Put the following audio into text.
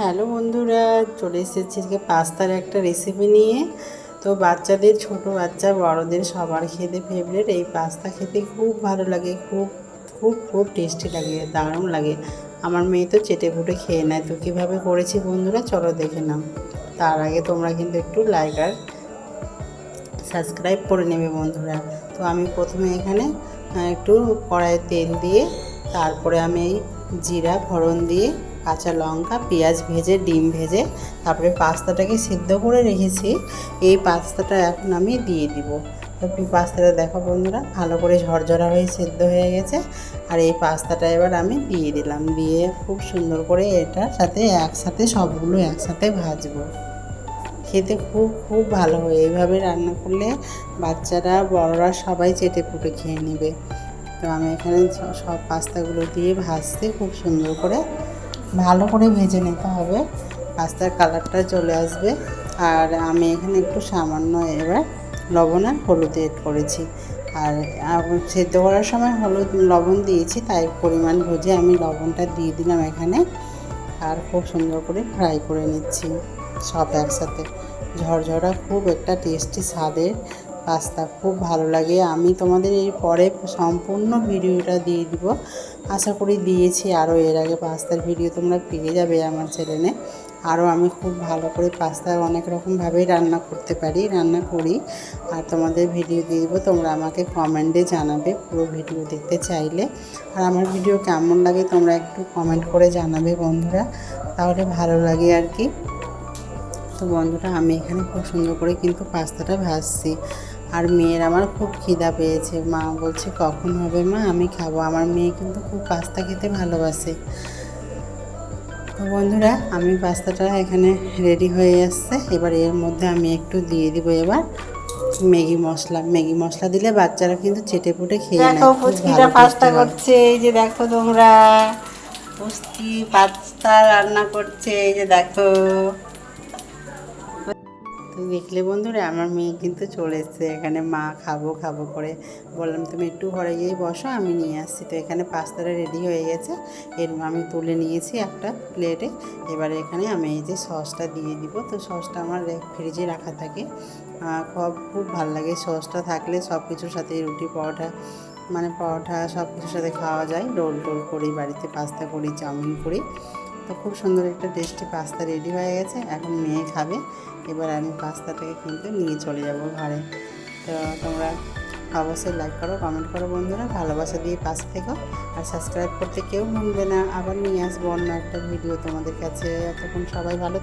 Hello বন্ধুরা, চলে এসেছি আজকে পাস্তার একটা রেসিপি নিয়ে। তো বাচ্চাদের, ছোট বাচ্চা, বড়দের সবার খেতে ফেভারিট এই পাস্তা খেতে খুব ভালো লাগে, খুব খুব খুব টেস্টি লাগে, দারুণ লাগে। আমার মেয়ে তো চেটে ফুটে খেয়ে নেয়। তো কীভাবে করেছি বন্ধুরা, চলো দেখে নাও। তার আগে তোমরা কিন্তু একটু লাইক আর সাবস্ক্রাইব করে নেবে বন্ধুরা। তো আমি প্রথমে এখানে একটু কড়াইয়ে তেল দিয়ে, তারপরে আমি জিরা, ফোড়ন দিয়ে কাঁচা লঙ্কা, পেঁয়াজ ভেজে, ডিম ভেজে তারপরে পাস্তাটাকে সিদ্ধ করে রেখেছি। এই পাস্তাটা এখন আমি দিয়ে দিব। তো পাস্তাটা দেখো বন্ধুরা, ভালো করে ঝরঝরা হয়ে সিদ্ধ হয়ে গেছে। আর এই পাস্তাটা এবার আমি দিয়ে দিলাম। দিয়ে খুব সুন্দর করে এটার সাথে একসাথে সবগুলো একসাথে ভাজবো। খেতে খুব খুব ভালো হয়। এইভাবে রান্না করলে বাচ্চারা, বড়রা সবাই চেটে পুটে খেয়ে নেবে। তো আমি এখানে সব পাস্তাগুলো দিয়ে ভাজতে খুব সুন্দর করে ভালো করে ভেজে নিতে হবে। পাস্তার কালারটা চলে আসবে। আর আমি এখানে একটু সামান্য এবার লবণ আর হলুদ এড করেছি। আর সেদ্ধ করার সময় হলুদ, লবণ দিয়েছি, তাই পরিমাণ বুঝে আমি লবণটা দিয়ে দিলাম এখানে। আর খুব সুন্দর করে ফ্রাই করে নিচ্ছি সব একসাথে। ঝরঝরা খুব একটা টেস্টি স্বাদের পাস্তা। খুব ভালো লাগে। আমি তোমাদের এর পরে সম্পূর্ণ ভিডিওটা দিয়ে দিব। আশা করি দিয়েছি আরও এর আগে পাস্তার ভিডিও তোমরা পেয়ে যাবে আমার চ্যানেলে। আরও আমি খুব ভালো করে পাস্তা অনেক রকমভাবেই রান্না করতে পারি, রান্না করি। আর তোমাদের ভিডিও দিয়ে দেবো, তোমরা আমাকে কমেন্টে জানাবে পুরো ভিডিও দেখতে চাইলে। আর আমার ভিডিও কেমন লাগে তোমরা একটু কমেন্ট করে জানাবে বন্ধুরা। তাহলে ভালো লাগে আর কি। তো বন্ধুরা, আমি এখানে খুব সুন্দর করে কিন্তু পাস্তাটা ভাজছি। আর মেয়ের আমার খুব খিদা পেয়েছে। মা বলছে কখন হবে মা? আমি খাব। আমার মেয়ে কিন্তু খুব পাস্তা খেতে ভালোবাসে। তো বন্ধুরা আমি পাস্তাটা এখানে রেডি হয়ে আসছে। এবার এর মধ্যে আমি একটু দিয়ে দিব এবার ম্যাগি মশলা। ম্যাগি মশলা দিলে বাচ্চারা কিন্তু চেটে পুটে খেয়ে নেয়। দেখো পাস্তা করছে এই যে দেখো তোমরা। পুচকি পাস্তা রান্না করছে এই যে দেখো। তো দেখলে বন্ধুরা, আমার মেয়ে কিন্তু চলে এসছে। এখানে মা খাব খাব করে বললাম, তুমি একটু ঘরে গিয়ে বসো, আমি নিয়ে আসছি। তো এখানে পাস্তাটা রেডি হয়ে গেছে। এর আমি তুলে নিয়েছি একটা প্লেটে এবারে এখানে আমি এই যে সসটা দিয়ে দিব। তো সসটা আমার ফ্রিজে রাখা থাকে। খুব খুব ভালো লাগে। সসটা থাকলে সব কিছুর সাথে রুটি পরোটা মানে পরোটা সব কিছুর সাথে খাওয়া যায়। রোল টোল করি, বাড়িতে পাস্তা করি, চাউমিন করি। তো খুব সুন্দর একটা টেস্টি পাস্তা রেডি হয়ে গেছে। এখন মেয়ে খাবে। এবার আমি পাস্তাটাকে কিন্তু নিয়ে চলে যাব ঘরে। তো তোমরা অবশ্যই লাইক করো কমেন্ট করো বন্ধুরা। ভালোবাসা দিয়ে পাশে থেকো। আর সাবস্ক্রাইব করতে কেউ ভুলবে না। আবার নিয়ে আসব অন্য একটা ভিডিও তোমাদের কাছে। এতক্ষণ সবাই ভালো